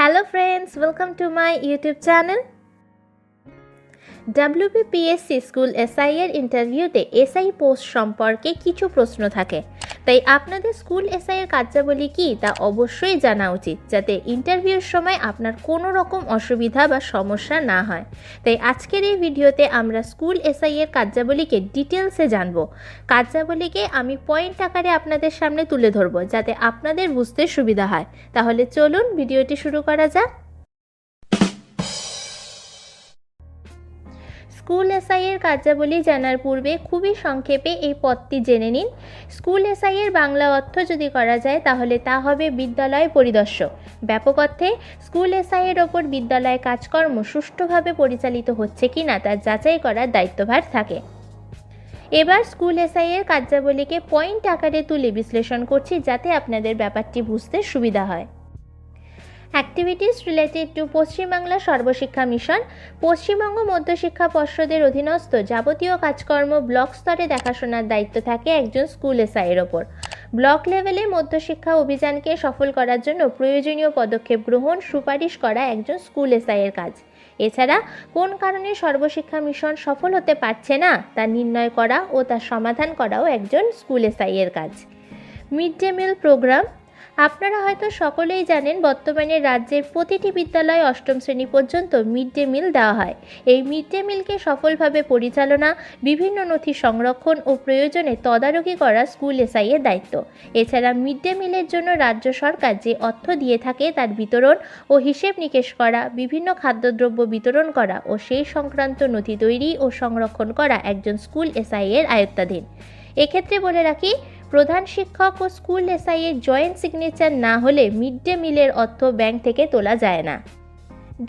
Hello friends, welcome to my YouTube channel. WBPSC school SI এর ইন্টারভিউতে SI post সম্পর্কে কিছু প্রশ্ন থাকে তাই আপনাদের স্কুল এসআই এর কার্যাবলী কি তা অবশ্যই জানা উচিত, যাতে ইন্টারভিউর সময় আপনার কোনো রকম অসুবিধা বা সমস্যা না হয়। তাই আজকের এই ভিডিওতে আমরা স্কুল এসআই এর কার্যাবলীকে ডিটেলসে জানব। কার্যাবলীকে আমি পয়েন্ট আকারে আপনাদের সামনে তুলে ধরবো, যাতে আপনাদের বুঝতে সুবিধা হয়। তাহলে চলুন ভিডিওটি শুরু করা যাক। স্কুল এসআইয়ের কার্যাবলী জানার পূর্বে খুবই সংক্ষেপে এই পদটি জেনে নিন। স্কুল এসআইয়ের বাংলা অর্থ যদি করা যায়, তাহলে তা হবে বিদ্যালয় পরিদর্শক। ব্যাপক অর্থে, স্কুল এসআইয়ের ওপর বিদ্যালয়ে কাজকর্ম সুষ্ঠুভাবে পরিচালিত হচ্ছে কি না তা যাচাই করার দায়িত্বভার থাকে। এবার স্কুল এসআইয়ের কার্যাবলীকে পয়েন্ট আকারে তুলে বিশ্লেষণ করছি, যাতে আপনাদের ব্যাপারটি বুঝতে সুবিধা হয়। Activities related to Paschimbangla Sarvashiksha mission Paschimbanga Madhyashiksha পর্ষদের অধীনস্থ যাবতীয় কাজকর্ম ব্লক স্তরে দেখাশোনার দায়িত্ব থাকে একজন স্কুল এসআইয়ের ওপর ব্লক লেভেলে মধ্যশিক্ষা অভিযানকে সফল করার জন্য প্রয়োজনীয় পদক্ষেপ গ্রহণ সুপারিশ করা একজন স্কুল এসআইয়ের কাজ এছাড়া কোন কারণে সর্বশিক্ষা মিশন সফল হতে পারছে না তা নির্ণয় করা ও তার সমাধান করাও একজন স্কুল এসআইয়ের কাজ মিড ডে মিল প্রোগ্রাম আপনারা হয়তো সকলেই জানেন বর্তমানে রাজ্যের প্রতিটি বিদ্যালয়ে অষ্টম শ্রেণি পর্যন্ত মিড ডে মিল দেওয়া হয়। এই মিড ডে মিলকে সফলভাবে পরিচালনা, বিভিন্ন নথি সংরক্ষণ ও প্রয়োজনে তদারকি করা স্কুল এসআইয়ের দায়িত্ব। এছাড়া মিড ডে মিলের জন্য রাজ্য সরকার যে অর্থ দিয়ে থাকে তার বিতরণ ও হিসেব নিকেশ করা, বিভিন্ন খাদ্যদ্রব্য বিতরণ করা ও সেই সংক্রান্ত নথি তৈরি ও সংরক্ষণ করা একজন স্কুল এসআইয়ের আয়ত্তাধীন। এক্ষেত্রে বলে রাখি প্রধান শিক্ষক ও স্কুল এসআইয়ের জয়েন্ট সিগনেচার না হলে মিড ডে মিলের অর্থ ব্যাংক থেকে তোলা যায় না।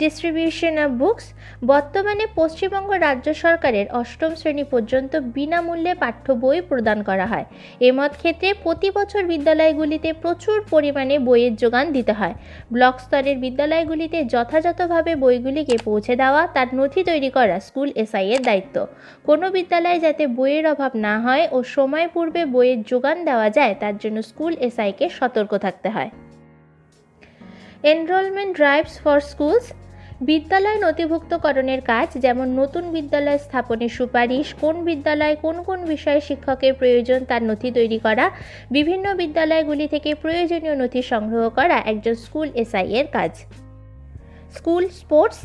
ডিস্ট্রিবিউশন অফ বুকস বর্তমানে পশ্চিমবঙ্গ রাজ্য সরকারের অষ্টম শ্রেণি পর্যন্ত বিনামূল্যে পাঠ্য বই প্রদান করা হয়। এমত ক্ষেত্রে প্রতি বছর বিদ্যালয়গুলিতে প্রচুর পরিমাণে বইয়ের যোগান দিতে হয়। ব্লক স্তরের বিদ্যালয়গুলিতে যথাযথভাবে বইগুলিকে পৌঁছে দেওয়া তার নথি তৈরি করা স্কুল এসআই এর দায়িত্ব। কোনো বিদ্যালয়ে যাতে বইয়ের অভাব না হয় ও সময় পূর্বে বইয়ের যোগান দেওয়া যায়, তার জন্য স্কুল এসআইকে সতর্ক থাকতে হয়। এনরোলমেন্ট ড্রাইভস ফর স্কুলস বিদ্যালয় নথিভুক্তকরণের কাজ, যেমন নতুন বিদ্যালয় স্থাপনের সুপারিশ, কোন বিদ্যালয়ে কোন কোন বিষয়ে শিক্ষকের প্রয়োজন তার নথি তৈরি করা, বিভিন্ন বিদ্যালয়গুলি থেকে প্রয়োজনীয় নথি সংগ্রহ করা একজন স্কুল এসআইয়ের কাজ। স্কুল স্পোর্টস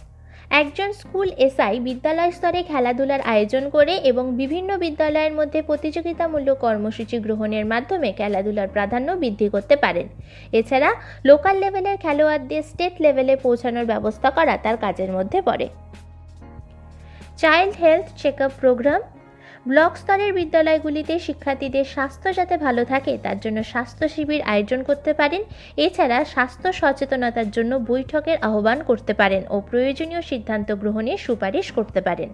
একজন স্কুল এসআই বিদ্যালয় স্তরে খেলাধুলার আয়োজন করে এবং বিভিন্ন বিদ্যালয়ের মধ্যে প্রতিযোগিতামূলক কর্মসূচি গ্রহণের মাধ্যমে খেলাধুলার প্রাধান্য বৃদ্ধি করতে পারেন। এছাড়া লোকাল লেভেলের খেলোয়াড়দের স্টেট লেভেলে পৌঁছানোর ব্যবস্থা করা তার কাজের মধ্যে পড়ে। Child health check up programme block স্তরের বিদ্যালয়গুলিতে শিক্ষার্থীদের স্বাস্থ্য যাতে ভালো থাকে, তার জন্য স্বাস্থ্য শিবির আয়োজন করতে পারেন। এছাড়া স্বাস্থ্য সচেতনতার জন্য বৈঠকের আহ্বান করতে পারেন ও প্রয়োজনীয় সিদ্ধান্ত গ্রহণে সুপারিশ করতে পারেন।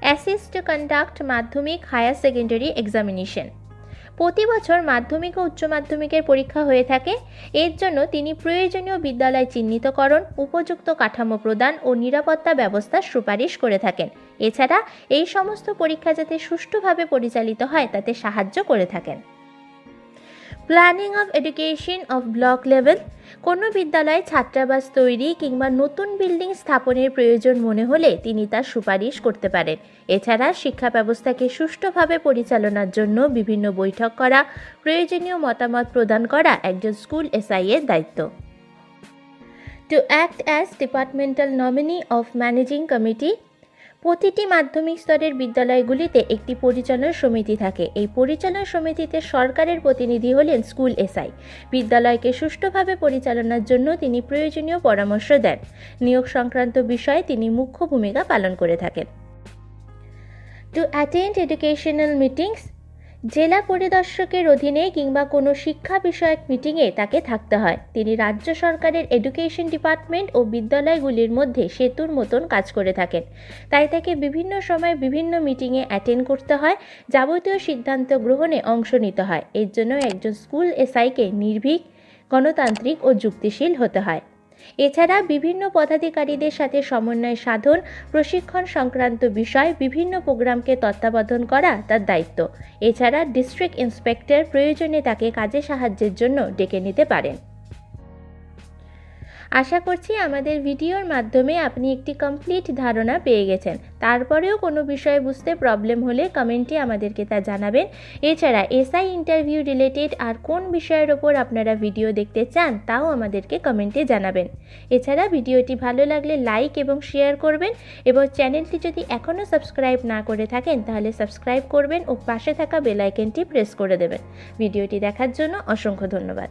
অ্যাসিস্ট কন্ডাক্ট মাধ্যমিক হায়ার সেকেন্ডারি এক্সামিনেশন। প্রতি বছর মাধ্যমিক ও উচ্চ মাধ্যমিকের পরীক্ষা হয়ে থাকে। এর জন্য তিনি প্রয়োজনীয় বিদ্যালয় চিহ্নিতকরণ, উপযুক্ত কাঠামো প্রদান ও নিরাপত্তা ব্যবস্থার সুপারিশ করে থাকেন। এছাড়া এই সমস্ত পরীক্ষা যাতে সুষ্ঠুভাবে পরিচালিত হয়, তাতে সাহায্য করে থাকেন। Planning of education of block level কোনো বিদ্যালয়ে ছাত্রাবাস তৈরি কিংবা নতুন বিল্ডিং স্থাপনের প্রয়োজন মনে হলে তিনি তার সুপারিশ করতে পারেন। এছাড়া শিক্ষা ব্যবস্থাকে সুষ্ঠুভাবে পরিচালনার জন্য বিভিন্ন বৈঠক করা, প্রয়োজনীয় মতামত প্রদান করা একজন স্কুল এসআই এর দায়িত্ব। To act as departmental nominee of managing committee প্রতিটি মাধ্যমিক স্তরের বিদ্যালয়গুলিতে একটি পরিচালনা সমিতি থাকে। এই পরিচালনা সমিতিতে সরকারের প্রতিনিধি হলেন স্কুল এসআই। বিদ্যালয়কে সুষ্ঠুভাবে পরিচালনার জন্য তিনি প্রয়োজনীয় পরামর্শ দেন। নিয়োগ সংক্রান্ত বিষয়ে তিনি মুখ্য ভূমিকা পালন করে থাকেন। টু অ্যাটেন্ড এডুকেশনাল মিটিংস জেলা পরিদর্শকের অধীনে কিংবা কোনো শিক্ষা বিষয়ক মিটিংয়ে তাকে থাকতে হয়। তিনি রাজ্য সরকারের এডুকেশন ডিপার্টমেন্ট ও বিদ্যালয়গুলির মধ্যে সেতুর মতন কাজ করে থাকেন। তাই তাকে বিভিন্ন সময় বিভিন্ন মিটিংয়ে অ্যাটেন্ড করতে হয়। যাবতীয় সিদ্ধান্ত গ্রহণে অংশ নিতে হয়। এর জন্য একজন স্কুল এসআইকে নির্ভীক, গণতান্ত্রিক ও যুক্তিশীল হতে হয়। এছাড়া বিভিন্ন পদাধিকারীদের সাথে সমন্বয় সাধন, প্রশিক্ষণ সংক্রান্ত বিষয়, বিভিন্ন প্রোগ্রামকে তত্ত্বাবধান করা তার দায়িত্ব। এছাড়া ডিস্ট্রিক্ট ইন্সপেক্টর প্রয়োজনে তাকে কাজে সাহায্যের জন্য ডেকে নিতে পারেন। আশা করছি আমাদের ভিডিওর মাধ্যমে আপনি একটি কমপ্লিট ধারণা পেয়ে গেছেন। তারপরেও কোনো বিষয়ে বুঝতে প্রবলেম হলে কমেন্টে আমাদেরকে তা জানাবেন। এছাড়া এসআই ইন্টারভিউ রিলেটেড আর কোন বিষয়ের ওপর আপনারা ভিডিও দেখতে চান, তাও আমাদেরকে কমেন্টে জানাবেন। এছাড়া ভিডিওটি ভালো লাগলে লাইক এবং শেয়ার করবেন এবং চ্যানেলটি যদি এখনও সাবস্ক্রাইব না করে থাকেন, তাহলে সাবস্ক্রাইব করবেন ও পাশে থাকা বেলাইকেনটি প্রেস করে দেবেন। ভিডিওটি দেখার জন্য অসংখ্য ধন্যবাদ।